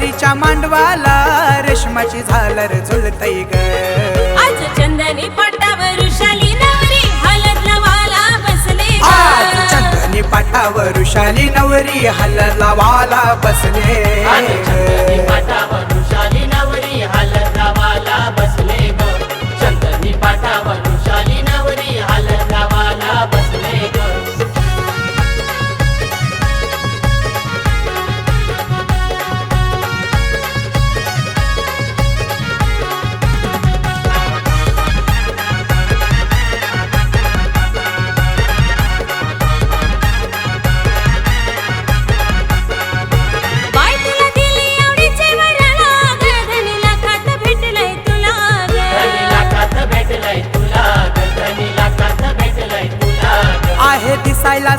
दिसायच्या मांडवाला रेशमाची झालर झुलतय ग आज चंदनी पाटावर शाली नवरी हलत लवाला बसले. आज चंदनी पाटावर शाली नवरी हलला वाला बसले आज चंदनी पाटावरून शाली नवरी हलतावाला बसले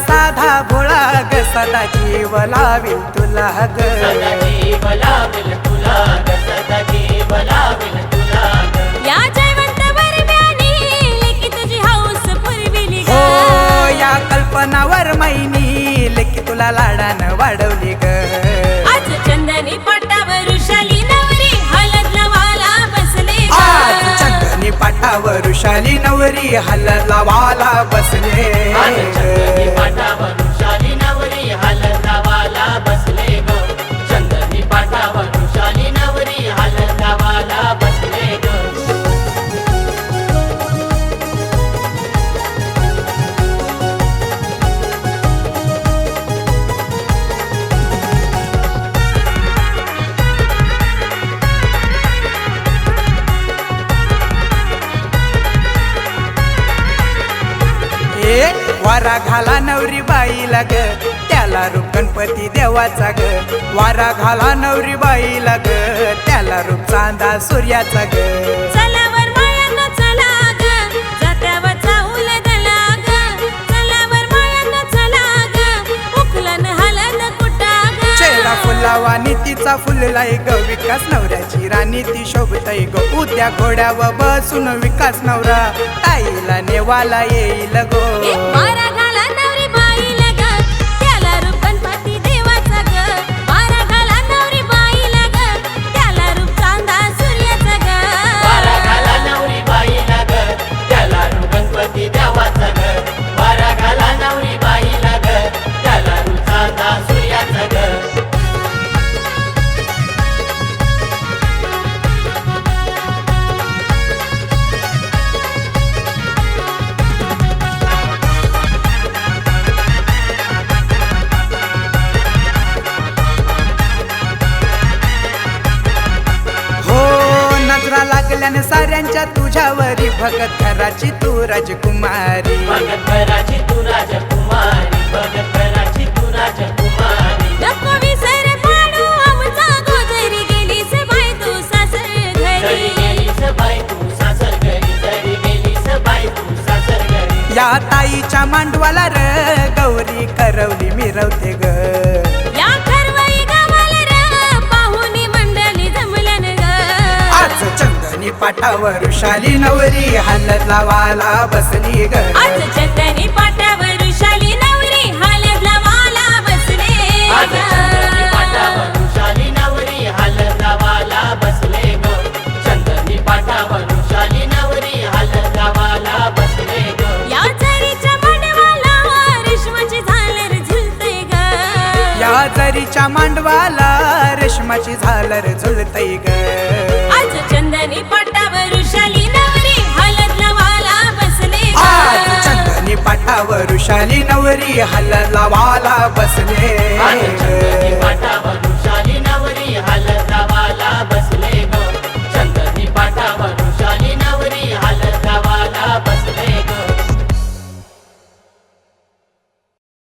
साधा भोळा ग सदा जीव लावील तुला ग लावेल लावेल या जयवंत बरब्यानी लेकी तुझी हौस पुरविली ग. हो या कल्पनावर मैनी लेकी तुला लाडानं वाढवली ग आज चंदनी पाटावर शाली नवरी हलत लवाला बसले. आज चंदनी पाटावर शाली नवरी हलला वाला बसले ए वारा घाला नवरी बाईला ग. त्याला रूप गणपती देवाचा ग. वारा घाला नवरी बाईला ग. त्याला रूप चांदा सूर्याचा ग. नीतीचा फुललाय ग विकास नवऱ्याची राणी ती शोभतय ग. उद्या घोड्यावर बसून विकास नवरा. आईला नेवाला येईल गो. लागल्याने साऱ्यांच्या तुझ्यावरी. भगत घराची तू राजकुमारी. भगत घराची तू राजकुमारी. भगत घराची तू राजकुमारी. नको विसर पाडू आमचा गोजरी गेलीस बाई तू सासर जरी घरी गेलीस बाई तू सासर घरी जरी गेलीस बाई तू सासर घरी. या ताईच्या मांडवाला र गौरी करवली मिरवते ग. पाटावर शाली नवरी हलत लावाला बसली ग. आज चंदनी पाटावर शाली नवरी हालत लावाला बसले या झरीच्या रेशमाची झालर झुलते ग. या जरीच्या मांडवाला रेशमाची झालर झुलतय ग. आज चंदनी वरुषाली नवरी हल्ला लावाला बसले.